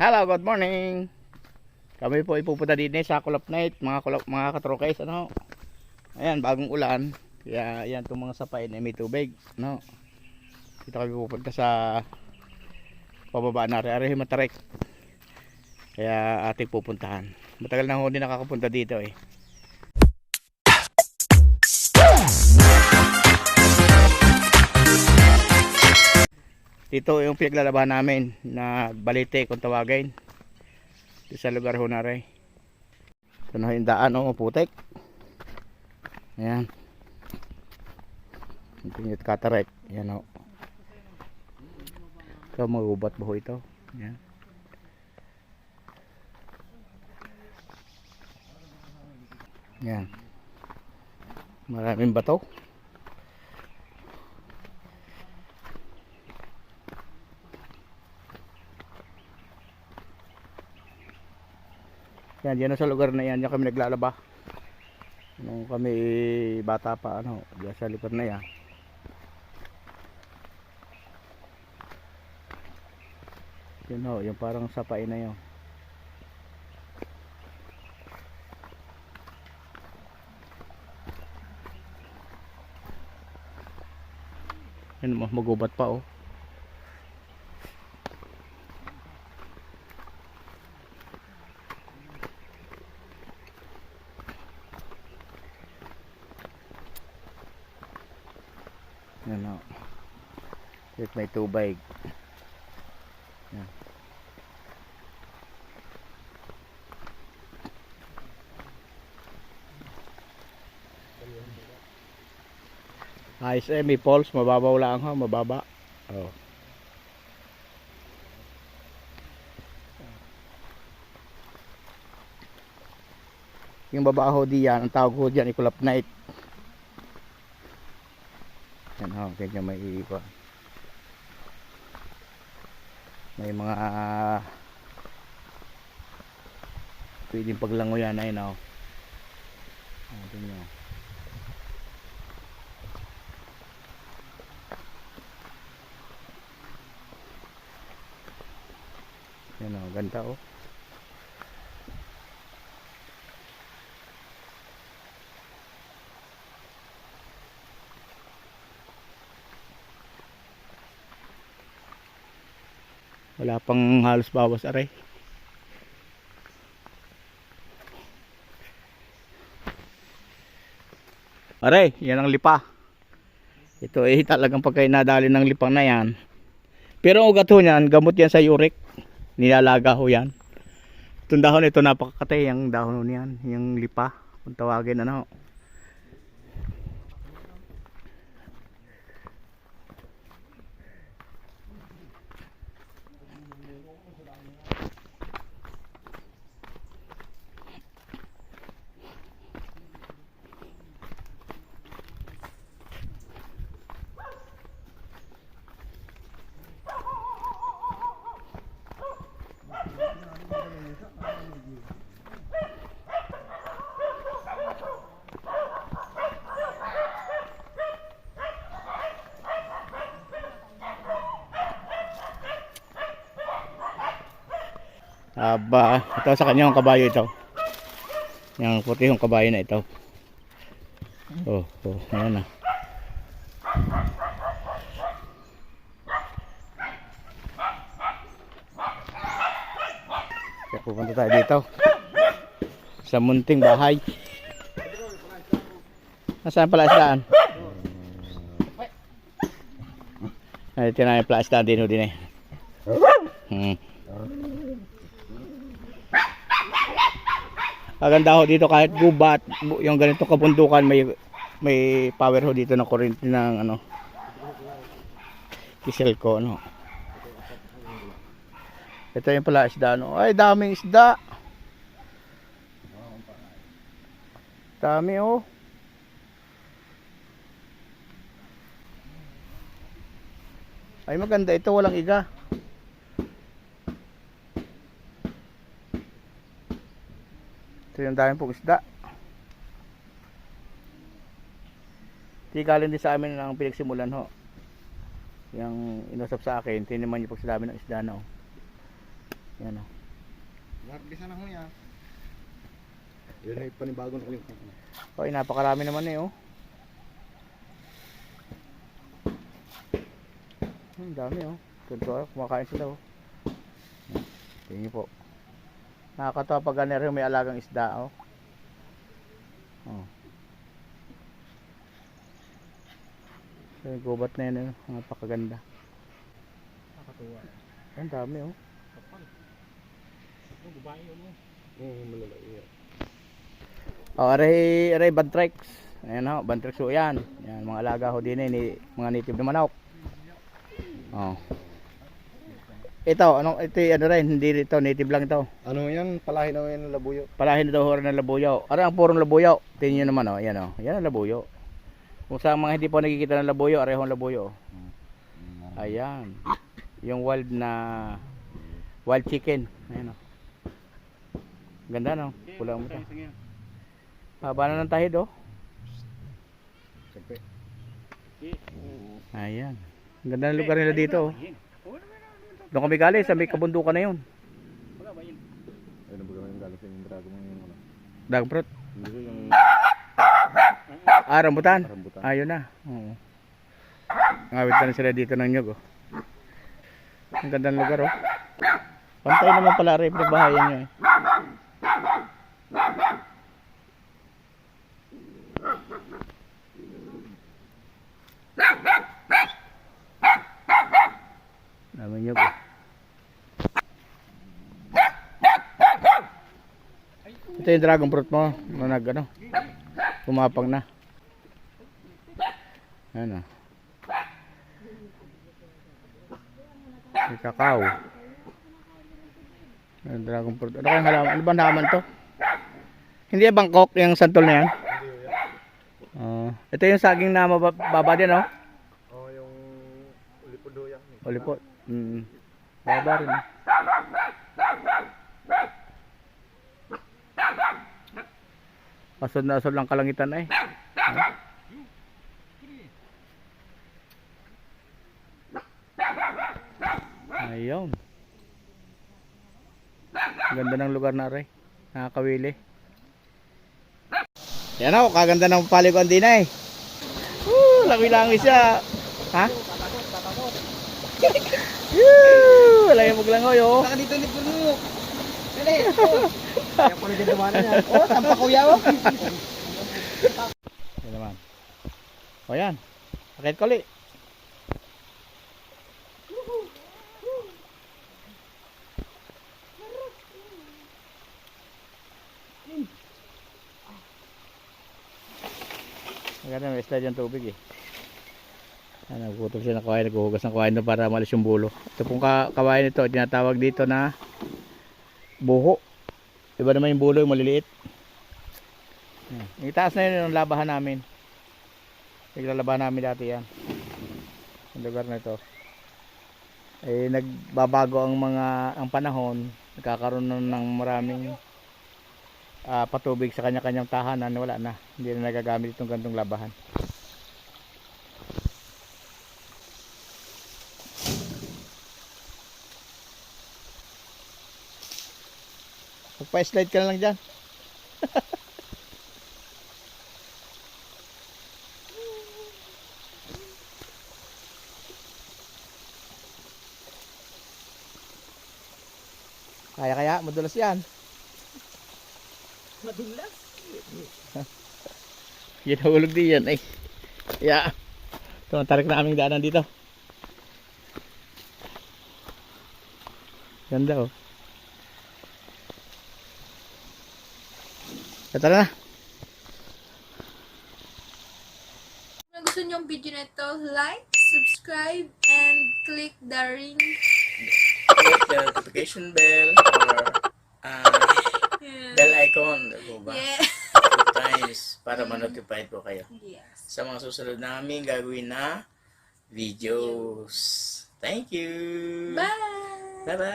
Hello, good morning. Kami po ipupunta din sa Kulap Night, mga kulap, mga katrokes, ano. Ayan, bagong ulan. Kaya ayan itong mga sapain ay may tubig, no. Dito kami pupunta sa pababa na Ari Matarek. Kaya ating pupuntahan. Matagal na din nakakapunta dito eh. Dito yung pinaglalaban namin na balite kung tawagin. Dito sa lugar ho na rin. Ito na yung daan o putek. Ayan. Ito katarek. Ayan o. Ito magubat ba ho ito? Ayan. Ayan. Maraming bato. Yan, yan sa lugar na yan, yan kami naglalaba. Nung kami bata pa, ano, diyan sa lugar na yan. Yun ho, yung parang sapain na yun. Yan magubat pa oh. Yan o. Kahit may tubig. Yan. Ayos eh, may falls, mababaw lang ha, mababa. Oh. Yung babaho diyan, ang tawag ko diyan, ikulap night. Yan ho, ganyan may iba. May mga pwedeng paglangoyan na yun ho. Ah, ganyan. Yan o, ganda oh. Wala pang halos bawas aray. Aray, yan ang lipa. Ito eh talagang pagkain nadali ng lipang na yan. Pero ang ugat ho niyan, gamot yan sa uric. Nilalaga ho yan. Itong dahon ito napakakatay ang dahon ho niyan, yung lipa. Kung tawagin ano. Aba, ito sa kanya yung kabayo ito. Yung puti yung kabayo na ito. Oh, oh, ayan na. Pupunta tayo dito. Sa munting bahay. Nasaan pala isdaan? Ay, tinay pala din ho din eh. Hmm. Maganda ho dito kahit gubat, yung ganito kabundukan may may power ho dito ng kuryente ng ano kisel ko ano. Ito yung pala isda no. Ay daming isda. Dami oh. Ay maganda ito walang iga. Yung daming pong isda. Tigalin din sa amin ang pinagsimulan ho. Yung inusap sa akin, tiniman niyo pag sa dami ng isda na oh. Yan o. Harvest na ho yan. Yun ay panibagong kalimutan ko. Oy, napakarami naman eh, oh. Ang dami, oh. Kumakain sila, oh. Tingin po. Nakakatawa pag ganero may alagang isda, oh. Oh. So, yung gubat na yun, oh. Napakaganda. Nakakatuwa. Ang dami, oh. Kapal. Ang babae yun mo. Oo, malalaki yan. Oh, aray, aray, bantrix. Ayan ho, bantrix ho yan. Yan, mga alaga ho din eh, ni, mga native na manok. Oh. Ito, ano, ito yung ano rin, hindi ito, native lang ito. Ano yan? Palahin na yan ng labuyo. Palahin na daw ho rin ng labuyaw. Aray, ang purong labuyaw. Tingnan nyo naman, oh, yan oh. Yan ang labuyo. Kung sa mga hindi po nakikita ng labuyo, aray ho ang labuyo. oh. Ayan. Yung wild na, wild chicken. Ayan oh. Ganda no, pulang mo Haba na ng tahid oh. Ayan. Ang ganda ng lugar nila dito. Oh. Doon kami galing sa may kabundukan na yun. Ayun na baga yung galing sa yung drago mo yung ano. Dagprot. Hindi ko yung Ah, rambutan. rambutan. Ayun na. Oo. Ngawit na sila dito ng nyug. Oh. Ang ganda ng lugar oh. Pantay naman pala rin pinagbahayan nyo eh. Dami nyug oh. Ito yung dragon fruit mo na nag ano, pumapang na. Ano? May kakao. Ang dragon fruit. Ano kayang halaman? Ano ba halaman to? Hindi yung Bangkok, yung santol na yan? Ah, ito yung saging na mababa din, oh. Oh, yung ulipudo yan. Olipot. Mm. Baba rin. Asod na asod lang kalangitan ay. Ayun. Ganda ng lugar na rin. Nakakawili. Yan ako, kaganda ng paliguan din ay. Woo, langoy-langoy siya. Ha? Woo! Wala yung maglangoy oh. Saka dito ni Puno. Dali. Kaya po din dumana niya. Oh, tampa kuya oh. Yan naman. O yan. Akit ko ulit. Maganda may slide yung tubig eh. Ano, nagputol siya ng kawain, naghuhugas ng kawain para malis yung bulo. Ito pong ka kawain ito, tinatawag dito na buho. Iba naman yung bulo, yung maliliit. Yan. Itaas na yun yung labahan namin. Naglalabahan namin dati yan. Yung lugar na ito. Eh, nagbabago ang mga ang panahon. Nagkakaroon na ng maraming ah, patubig sa kanya-kanyang tahanan. Wala na. Hindi na nagagamit itong gantong labahan. Magpa-slide ka na lang dyan. Kaya kaya, madulas yan. Madulas. Ginahulog din yan ay. Yeah. Tumatarik na aming daanan dito. Ganda oh. Ito na. Kung gusto niyo ang video na ito, like, subscribe, and click the ring. Click the notification bell or uh, Yeah. bell icon. Ano ba? Yeah. Two times para ma-notify po kayo Yes. sa mga susunod namin gagawin na videos. Thank you. Bye! Bye-bye.